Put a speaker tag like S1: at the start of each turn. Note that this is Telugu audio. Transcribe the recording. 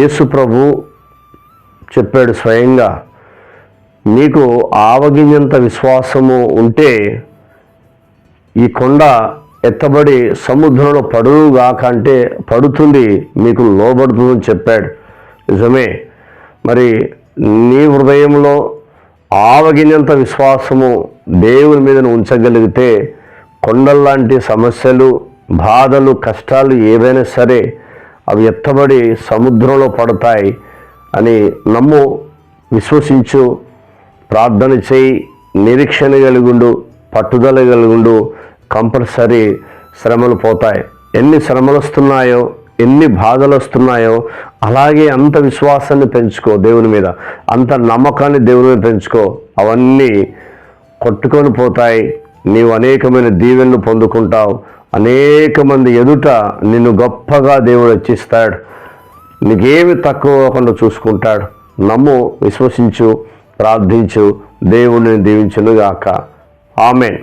S1: యేసు ప్రభు చెప్పాడు స్వయంగా మీకు ఆవగింజంత విశ్వాసము ఉంటే ఈ కొండ ఎత్తబడి సముద్రంలో పడుగాక అంటే పడుతుంది మీకు లోబడుతుందని చెప్పాడు. నిజమే. మరి నీ హృదయంలో ఆవగినంత విశ్వాసము దేవుని మీద ఉంచగలిగితే కొండల్లాంటి సమస్యలు బాధలు కష్టాలు ఏవైనా సరే అవి ఎత్తబడి సముద్రంలో పడతాయి అని నమ్ము విశ్వసించు ప్రార్థన చేయి నిరీక్షణ కలిగుండు పట్టుదల కలిగుండు కంపల్సరీ శ్రమలు పోతాయి. ఎన్ని శ్రమలు వస్తున్నాయో ఎన్ని బాధలు వస్తున్నాయో అలాగే అంత విశ్వాసాన్ని పెంచుకో దేవుని మీద. అంత నమ్మకాన్ని దేవుని మీద పెంచుకో. అవన్నీ కొట్టుకొని పోతాయి. నీవు అనేకమైన దీవెనలు పొందుకుంటావు. అనేక మంది ఎదుట నిన్ను గొప్పగా దేవుడు హెచ్చిస్తాడు నీకేమి తక్కువ అవ్వకుండా చూసుకుంటాడు. నమ్ము విశ్వసించు ప్రార్థించు. దేవుడిని దీవించునుగాక. ఆమెన్.